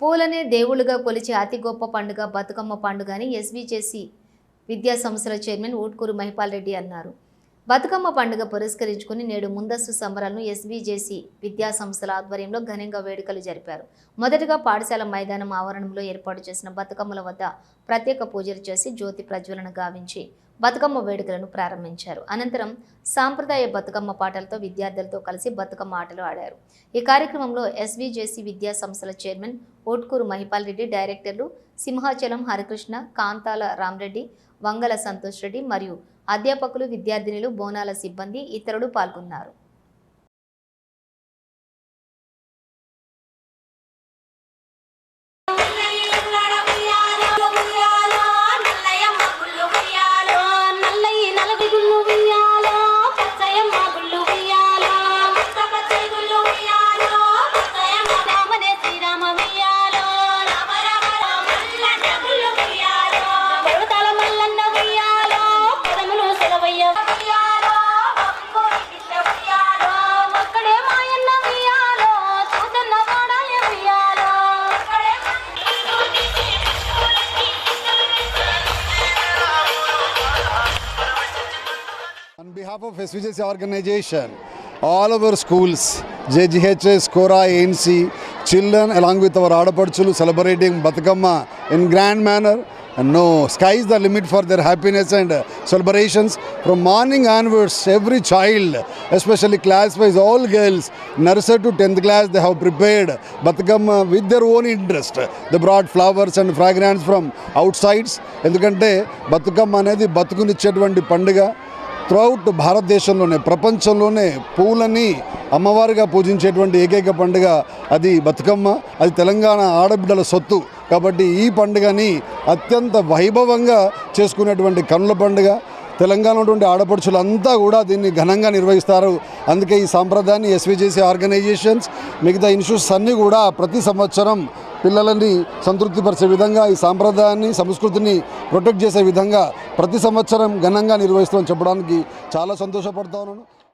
పూలనే దేవుళ్ళుగా కొలిచే అతి గొప్ప పండుగ బతుకమ్మ పండుగ అని ఎస్విజేసి విద్యా సంస్థల చైర్మన్ ఊట్కూరు మహిపాల్ రెడ్డి అన్నారు. బతుకమ్మ పండుగ పురస్కరించుకుని నేడు ముందస్తు సంబరాలను ఎస్బీజేసి విద్యా సంస్థల ఆధ్వర్యంలో ఘనంగా వేడుకలు జరిపారు. మొదటగా పాఠశాల మైదానం ఆవరణంలో ఏర్పాటు చేసిన బతుకమ్మల వద్ద ప్రత్యేక పూజలు చేసి జ్యోతి ప్రజ్వలన గావించి బతుకమ్మ వేడుకలను ప్రారంభించారు. అనంతరం సాంప్రదాయ బతుకమ్మ పాటలతో విద్యార్థులతో కలిసి బతుకమ్మ ఆటలు ఆడారు. ఈ కార్యక్రమంలో ఎస్వీజేసీ విద్యా సంస్థల చైర్మన్ ఓట్కూరు మహిపాల్ రెడ్డి డైరెక్టర్లు సింహాచలం హరికృష్ణ కాంతాల రామరెడ్డి వంగల సంతోష్ రెడ్డి మరియు అధ్యాపకులు విద్యార్థినులు బోనాల సిబ్బంది ఇతరులు పాల్గొన్నారు. On behalf of SVJC organization, all of our schools, JGHS, Kora, ANC, children along with our Adaparchulu celebrating Batakamma in grand manner. And no, sky is the limit for their happiness and uh, celebrations. From morning onwards, every child, especially class-wise, all girls, nursery to 10th class, they have prepared Batakamma with their own interest. They brought flowers and fragrance from outsides. ఎందుకంటే బతుకమ్మ అనేది బతుకునిచ్చేటువంటి పండుగ throughout భారతదేశంలోనే ప్రపంచంలోనే పూలని అమ్మవారిగా పూజించేటువంటి ఏకైక పండుగ అది బతుకమ్మ అది తెలంగాణ ఆడబిడ్డల సొత్తు. కాబట్టి ఈ పండుగని అత్యంత వైభవంగా చేసుకునేటువంటి కనుల పండుగ. తెలంగాణ ఉన్నటువంటి ఆడపడుచులంతా కూడా దీన్ని ఘనంగా నిర్వహిస్తారు. అందుకే ఈ సాంప్రదాయాన్ని ఎస్విజేసీ ఆర్గనైజేషన్స్ మిగతా ఇన్స్టిట్యూట్స్ అన్నీ కూడా ప్రతి సంవత్సరం పిల్లలని సంతృప్తిపరిచే విధంగా ఈ సాంప్రదాయాన్ని సంస్కృతిని ప్రొటెక్ట్ చేసే విధంగా ప్రతి సంవత్సరం ఘనంగా నిర్వహిస్తామని చెప్పడానికి చాలా సంతోషపడతా ఉన్నాను.